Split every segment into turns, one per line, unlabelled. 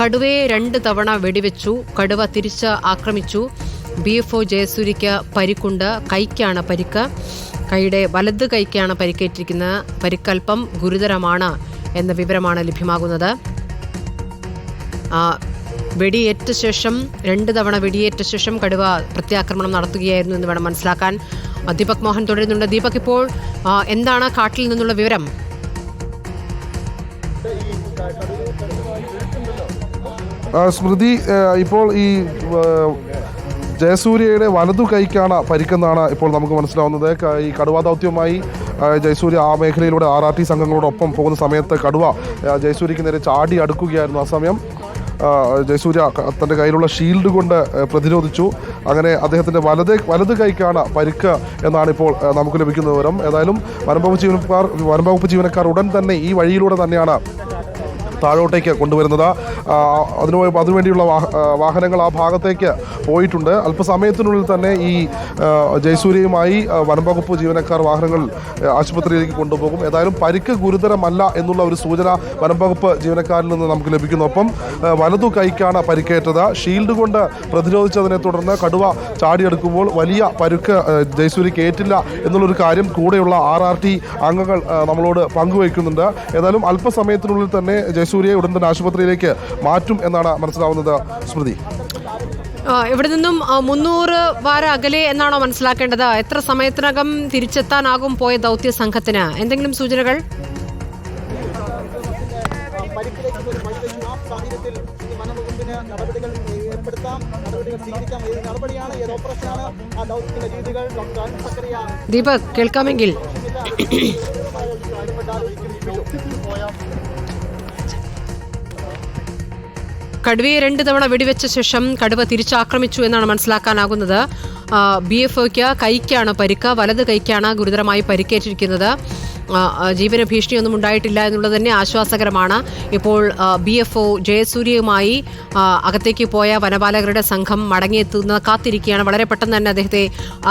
കടുവയെ രണ്ട് തവണ വെടിവെച്ചു. കടുവ തിരിച്ച് ആക്രമിച്ചു. ബി എഫ് ഒ ജയസൂരിക്ക് പരിക്കുണ്ട്. കൈക്കാണ് പരിക്ക്. കൈയുടെ വലത് കൈക്കാണ് പരിക്കേറ്റിരിക്കുന്നത്. പരിക്കൽപ്പം ഗുരുതരമാണ് എന്ന വിവരമാണ് ലഭ്യമാകുന്നത്. വെടിയേറ്റ ശേഷം രണ്ട് തവണ വെടിയേറ്റ ശേഷം കടുവ പ്രത്യാക്രമണം നടത്തുകയായിരുന്നു എന്ന് വേണം മനസ്സിലാക്കാൻ. ദീപക് മോഹൻ തുടരുന്നുണ്ട്. ദീപക് ഇപ്പോൾ എന്താണ് കാട്ടിൽ നിന്നുള്ള വിവരം?
സ്മൃതി ഇപ്പോൾ ഈ ജയസൂര്യയുടെ വലതു കൈക്കാണ് പരിക്കെന്നാണ് ഇപ്പോൾ നമുക്ക് മനസ്സിലാവുന്നത്. ഈ കടുവ ദൗത്യവുമായി ജയസൂര്യ ആ മേഖലയിലൂടെ ആർ ആർ ടി സംഘങ്ങളോടൊപ്പം പോകുന്ന സമയത്ത് കടുവ ജയസൂര്യക്ക് നേരെ ചാടി അടുക്കുകയായിരുന്നു ആ സമയം. ജയസൂര്യ തന്റെ കയ്യിലുള്ള ഷീൽഡ് കൊണ്ട് പ്രതിരോധിച്ചു. അങ്ങനെ അദ്ദേഹത്തിന്റെ വലത് വലത് കൈക്കാണ് പരിക്ക് എന്നാണ് ഇപ്പോൾ നമുക്ക് ലഭിക്കുന്ന വിവരം. ഏതായാലും വനംവകുപ്പ് ജീവനക്കാർ വനംവകുപ്പ് ജീവനക്കാർ ഉടൻ തന്നെ ഈ വഴിയിലൂടെ തന്നെയാണ് താഴോട്ടേക്ക് കൊണ്ടുവരുന്നത്. അതിന് അതിനു അതിനുവേണ്ടിയുള്ള വാഹ- വാഹനങ്ങൾ ആ ഭാഗത്തേക്ക് പോയിട്ടുണ്ട്. അല്പസമയത്തിനുള്ളിൽ തന്നെ ഈ ജയസൂര്യയുമായി വനംവകുപ്പ് ജീവനക്കാർ വാഹനങ്ങൾ ആശുപത്രിയിലേക്ക് കൊണ്ടുപോകും. ഏതായാലും പരിക്ക് ഗുരുതരമല്ല എന്നുള്ള ഒരു സൂചന വനംവകുപ്പ് ജീവനക്കാരിൽ നിന്ന് നമുക്ക് ലഭിക്കുന്നു. ഒപ്പം വലതു കൈക്കാണ് പരിക്കേറ്റത്. ഷീൽഡ് കൊണ്ട് പ്രതിരോധിച്ചതിനെ തുടർന്ന് കടുവ ചാടിയെടുക്കുമ്പോൾ വലിയ പരുക്ക് ജയസൂര്യക്ക് ഏറ്റില്ല എന്നുള്ളൊരു കാര്യം കൂടെയുള്ള ആർ ആർ ടി അംഗങ്ങൾ നമ്മളോട് പങ്കുവയ്ക്കുന്നുണ്ട്. ഏതായാലും അല്പസമയത്തിനുള്ളിൽ തന്നെ ജയസൂര്യയെ ഉടൻ തന്നെ ആശുപത്രിയിലേക്ക് മാറ്റും എന്നാണ് മനസ്സിലാവുന്നത് സ്മൃതി.
ഇവിടെ നിന്നും മുന്നൂറ് വാര അകലെ എന്നാണോ മനസ്സിലാക്കേണ്ടത്? എത്ര സമയത്തിനകം തിരിച്ചെത്താനാകും പോയ ദൗത്യ സംഘത്തിന്? എന്തെങ്കിലും സൂചനകൾ?
നടപടികൾ ഏർപ്പെടുത്താം നടപടികൾ നടപടിയാണ് ആ രീതികൾ
ദീപക് കേൾക്കാമെങ്കിൽ. കടുവയെ രണ്ട് തവണ വെടിവെച്ച ശേഷം കടുവ തിരിച്ചാക്രമിച്ചു എന്നാണ് മനസ്സിലാക്കാനാകുന്നത്. ബി എഫ് ഒക്ക് കൈക്കാണ് പരിക്ക് വലത് കൈക്കാണ് ഗുരുതരമായി പരിക്കേറ്റിരിക്കുന്നത്. ജീവന ഭീഷണിയൊന്നും ഉണ്ടായിട്ടില്ല എന്നുള്ളത് തന്നെ ആശ്വാസകരമാണ്. ഇപ്പോൾ ബി എഫ് ഒ ജയസൂര്യയുമായി അകത്തേക്ക് പോയ വനപാലകരുടെ സംഘം മടങ്ങിയെത്തുന്ന കാത്തിരിക്കുകയാണ്. വളരെ പെട്ടെന്ന് തന്നെ അദ്ദേഹത്തെ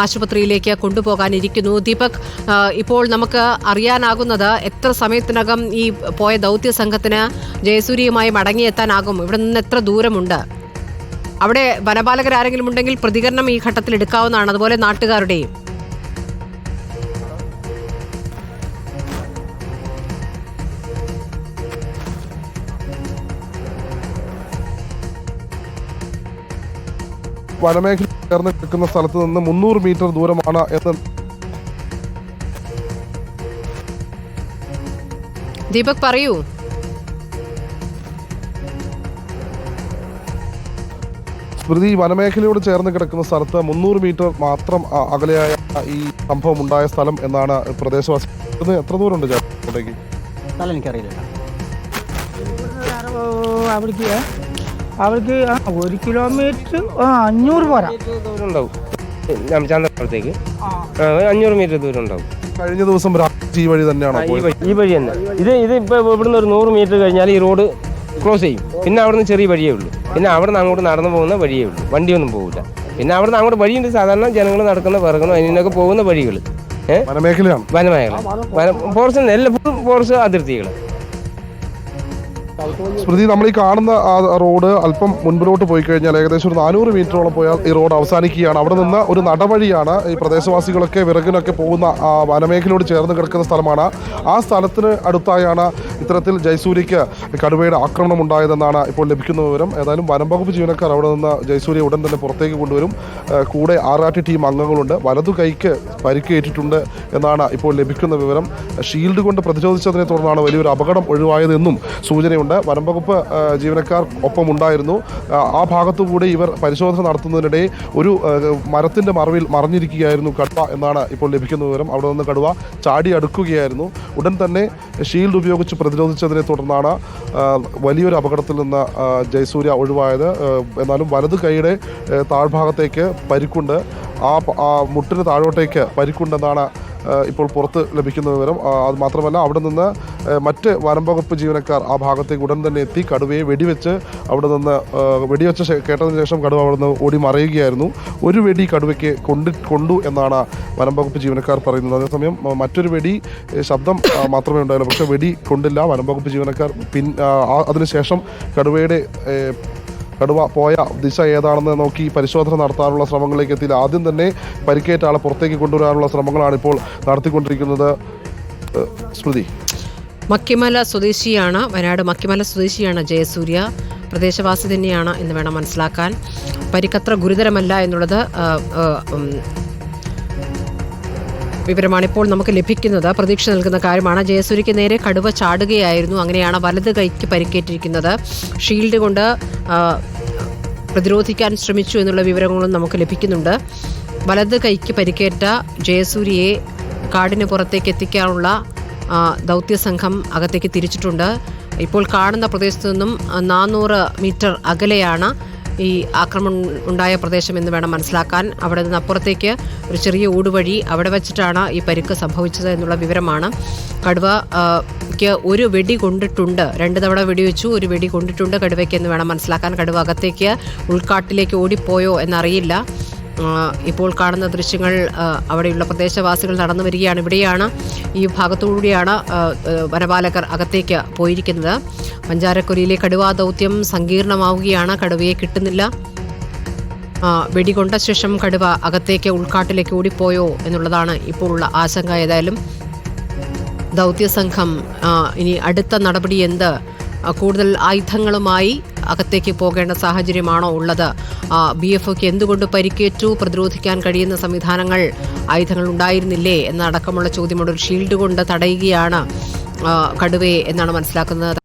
ആശുപത്രിയിലേക്ക് കൊണ്ടുപോകാനിരിക്കുന്നു. ദീപക് ഇപ്പോൾ നമുക്ക് അറിയാനാകുന്നത് എത്ര സമയത്തിനകം ഈ പോയ ദൗത്യ സംഘത്തിന് ജയസൂര്യയുമായി മടങ്ങിയെത്താനാകും? ഇവിടെ നിന്ന് എത്ര ദൂരമുണ്ട്? അവിടെ വനപാലകരാരെങ്കിലും ഉണ്ടെങ്കിൽ പ്രതികരണം ഈ ഘട്ടത്തിൽ എടുക്കാവുന്നതാണ്. അതുപോലെ നാട്ടുകാരുടെയും.
വനമേഖല ചേർന്ന് കിടക്കുന്ന സ്ഥലത്ത് നിന്ന് മുന്നൂറ് മീറ്റർ ദൂരമാണ് എന്ന്
ദീപക് പറയൂ.
സ്മൃതി വനമേഖലയോട് ചേർന്ന് കിടക്കുന്ന സ്ഥലത്ത് മുന്നൂറ് മീറ്റർ മാത്രം ആ, അകലെയായ ഈ സംഭവം ഉണ്ടായ സ്ഥലം എന്നാണ് പ്രദേശവാസി എത്ര ദൂരമുണ്ട്
ചേട്ടൻ എനിക്കറിയില്ല.
ആ ഒരു കിലോമീറ്റർ ആ അഞ്ഞൂറ് പോരാ.
ദൂരം ഉണ്ടാവും അഞ്ഞൂറ് മീറ്റർ ദൂരം ഉണ്ടാവും
കഴിഞ്ഞ ദിവസം ഈ വഴി തന്നെയാണോ
ഈ വഴി ഈ വഴി തന്നെ. ഇത് ഇത് ഇപ്പോൾ ഇവിടുന്ന് ഒരു നൂറ് മീറ്റർ കഴിഞ്ഞാൽ ഈ റോഡ് ക്ലോസ് ചെയ്യും. പിന്നെ അവിടുന്ന് ചെറിയ വഴിയേ ഉള്ളൂ. പിന്നെ അവിടെ നിന്ന് അങ്ങോട്ട് നടന്നു പോകുന്ന വഴിയേ ഉള്ളൂ. വണ്ടിയൊന്നും പോകില്ല പിന്നെ അവിടെ നിന്ന് അങ്ങോട്ട് വഴിയുണ്ട് സാധാരണ ജനങ്ങൾ നടക്കുന്ന പിറകണം അതിനൊക്കെ പോകുന്ന വഴികൾ.
വനമേഖലയാണ്.
വനമേഖല. വന ഫോറസ്റ്റ് എല്ലാ ഫോറസ്റ്റ് അതിർത്തികൾ
സ്മൃതി നമ്മൾ ഈ കാണുന്ന ആ റോഡ് അല്പം മുൻപിലോട്ട് പോയി കഴിഞ്ഞാൽ ഏകദേശം ഒരു നാനൂറ് മീറ്ററോളം പോയാൽ ഈ റോഡ് അവസാനിക്കുകയാണ്. അവിടെ നിന്ന് ഒരു നടവഴിയാണ് ഈ പ്രദേശവാസികളൊക്കെ വിറകിനൊക്കെ പോകുന്ന വനമേഖലയോട് ചേർന്ന് കിടക്കുന്ന സ്ഥലമാണ്. ആ സ്ഥലത്തിന് അടുത്തായാണ് ഇത്തരത്തിൽ ജയസൂര്യക്ക് കടുവയുടെ ആക്രമണം ഉണ്ടായതെന്നാണ് ഇപ്പോൾ ലഭിക്കുന്ന വിവരം. ഏതായാലും വനം വകുപ്പ് ജീവനക്കാർ അവിടെ നിന്ന് ജയസൂര്യ ഉടൻ തന്നെ പുറത്തേക്ക് കൊണ്ടുവരും. കൂടെ ആറാട്ടി ടീം അംഗങ്ങളുണ്ട്. വലതു കൈക്ക് പരിക്കേറ്റിട്ടുണ്ട് എന്നാണ് ഇപ്പോൾ ലഭിക്കുന്ന വിവരം. ഷീൽഡ് കൊണ്ട് പ്രതിരോധിച്ചതിനെ തുടർന്നാണ് വലിയൊരു അപകടം ഒഴിവായതെന്നും സൂചനയുണ്ട്. വനം വകുപ്പ് ജീവനക്കാർ ഒപ്പം ഉണ്ടായിരുന്നു. ആ, ഭാഗത്തു ഭാഗത്തുകൂടി ഇവർ പരിശോധന നടത്തുന്നതിനിടെ ഒരു മരത്തിന്റെ മറവിൽ മറിഞ്ഞിരിക്കുകയായിരുന്നു കടുവ എന്നാണ് ഇപ്പോൾ ലഭിക്കുന്ന വിവരം. അവിടെ നിന്ന് കടുവ ചാടി അടുക്കുകയായിരുന്നു. ഉടൻ തന്നെ ഷീൽഡ് ഉപയോഗിച്ച് പ്രതിരോധിച്ചതിനെ തുടർന്നാണ് വലിയൊരു അപകടത്തിൽ നിന്ന് ജയസൂര്യ ഒഴിവായത്. എന്നാലും വലത് കൈയുടെ താഴ്ഭാഗത്തേക്ക് പരിക്കുണ്ട്. ആ മുട്ടിന് താഴോട്ടേക്ക് പരിക്കുണ്ടെന്നാണ് ഇപ്പോൾ പുറത്ത് ലഭിക്കുന്ന വിവരം അത് മാത്രമല്ല അവിടെ നിന്ന് മറ്റ് വനം വകുപ്പ് ജീവനക്കാർ ആ ഭാഗത്തേക്ക് ഉടൻ തന്നെ എത്തി കടുവയെ വെടിവെച്ച് അവിടെ നിന്ന് വെടിവെച്ച കേട്ടതിന് ശേഷം കടുവ അവിടെ നിന്ന് ഓടി മറയുകയായിരുന്നു. ഒരു വെടി കടുവയ്ക്ക് കൊണ്ടി കൊണ്ടു എന്നാണ് വനം വകുപ്പ് ജീവനക്കാർ പറയുന്നത്. അതേസമയം മറ്റൊരു വെടി ശബ്ദം മാത്രമേ ഉണ്ടായുള്ളൂ. പക്ഷേ വെടി കൊണ്ടില്ല. വനം വകുപ്പ് ജീവനക്കാർ പിൻ അതിനുശേഷം കടുവയുടെ കടുവ പോയ ദിശ ഏതാണെന്ന് നോക്കി പരിശോധന നടത്താനുള്ള ശ്രമങ്ങളിലേക്ക് എത്തിയില്ല. ആദ്യം തന്നെ പരിക്കേറ്റ ആളെ പുറത്തേക്ക് കൊണ്ടുവരാനുള്ള ശ്രമങ്ങളാണ് ഇപ്പോൾ നടത്തിക്കൊണ്ടിരിക്കുന്നത് സ്മൃതി.
മക്കിമല സ്വദേശിയാണ് വയനാട് മക്കിമല സ്വദേശിയാണ് ജയസൂര്യ. പ്രദേശവാസി തന്നെയാണ് എന്ന് വേണം മനസ്സിലാക്കാൻ. പരിക്കത്ര ഗുരുതരമല്ല എന്നുള്ളത് വിവരമാണ് ഇപ്പോൾ നമുക്ക് ലഭിക്കുന്നത്. പ്രതീക്ഷ നൽകുന്ന കാര്യമാണ്. ജയസൂര്യയ്ക്ക് നേരെ കടുവ ചാടുകയായിരുന്നു. അങ്ങനെയാണ് വലത് കൈക്ക് പരിക്കേറ്റിരിക്കുന്നത്. ഷീൽഡ് കൊണ്ട് പ്രതിരോധിക്കാൻ ശ്രമിച്ചു എന്നുള്ള വിവരങ്ങളും നമുക്ക് ലഭിക്കുന്നുണ്ട്. വലത് കൈക്ക് പരിക്കേറ്റ ജയസൂര്യയെ കാടിന് പുറത്തേക്ക് എത്തിക്കാനുള്ള ദൗത്യസംഘം അകത്തേക്ക് തിരിച്ചിട്ടുണ്ട്. ഇപ്പോൾ കാണുന്ന പ്രദേശത്തു നിന്നും നാനൂറ് മീറ്റർ അകലെയാണ് ഈ ആക്രമണം ഉണ്ടായ പ്രദേശം എന്ന് വേണം മനസ്സിലാക്കാൻ. അവിടെ നിന്ന് അപ്പുറത്തേക്ക് ഒരു ചെറിയ ഊടുവഴി അവിടെ വെച്ചിട്ടാണ് ഈ പരിക്ക് സംഭവിച്ചത് എന്നുള്ള വിവരമാണ്. കടുവയ്ക്ക് ഒരു വെടി കൊണ്ടിട്ടുണ്ട്. രണ്ട് തവണ വെടിവെച്ചു ഒരു വെടി കൊണ്ടിട്ടുണ്ട് കടുവയ്ക്ക് എന്ന് വേണം മനസ്സിലാക്കാൻ. കടുവ അകത്തേക്ക് ഉൾക്കാട്ടിലേക്ക് ഓടിപ്പോയോ എന്നറിയില്ല. ഇപ്പോൾ കാണുന്ന ദൃശ്യങ്ങൾ അവിടെയുള്ള പ്രദേശവാസികൾ നടന്നു വരികയാണ്. ഇവിടെയാണ് ഈ ഭാഗത്തുകൂടിയാണ് വനപാലകർ അകത്തേക്ക് പോയിരിക്കുന്നത്. പഞ്ചാരക്കൊലിയിലെ കടുവാ ദൗത്യം സങ്കീർണമാവുകയാണ്. കടുവയെ കിട്ടുന്നില്ല. വെടികൊണ്ട ശേഷം കടുവ അകത്തേക്ക് ഉൾക്കാട്ടിലേക്ക് ഓടിപ്പോയോ എന്നുള്ളതാണ് ഇപ്പോൾ ഉള്ള ആശങ്ക. ഏതായാലും ദൗത്യസംഘം സംഘം ഇനി അടുത്ത നടപടി എന്ത്? കൂടുതൽ ആയുധങ്ങളുമായി അകത്തേക്ക് പോകേണ്ട സാഹചര്യമാണോ ഉള്ളത്? ബി എഫ് ഒക്ക് എന്തുകൊണ്ട് പരിക്കേറ്റു? പ്രതിരോധിക്കാൻ കഴിയുന്ന സംവിധാനങ്ങൾ ആയുധങ്ങൾ ഉണ്ടായിരുന്നില്ലേ എന്നടക്കമുള്ള ചോദ്യമുണ്ട് ഒരു ഷീൽഡ് കൊണ്ട് തടയുകയാണ് കടുവയെ എന്നാണ് മനസ്സിലാക്കുന്നത്.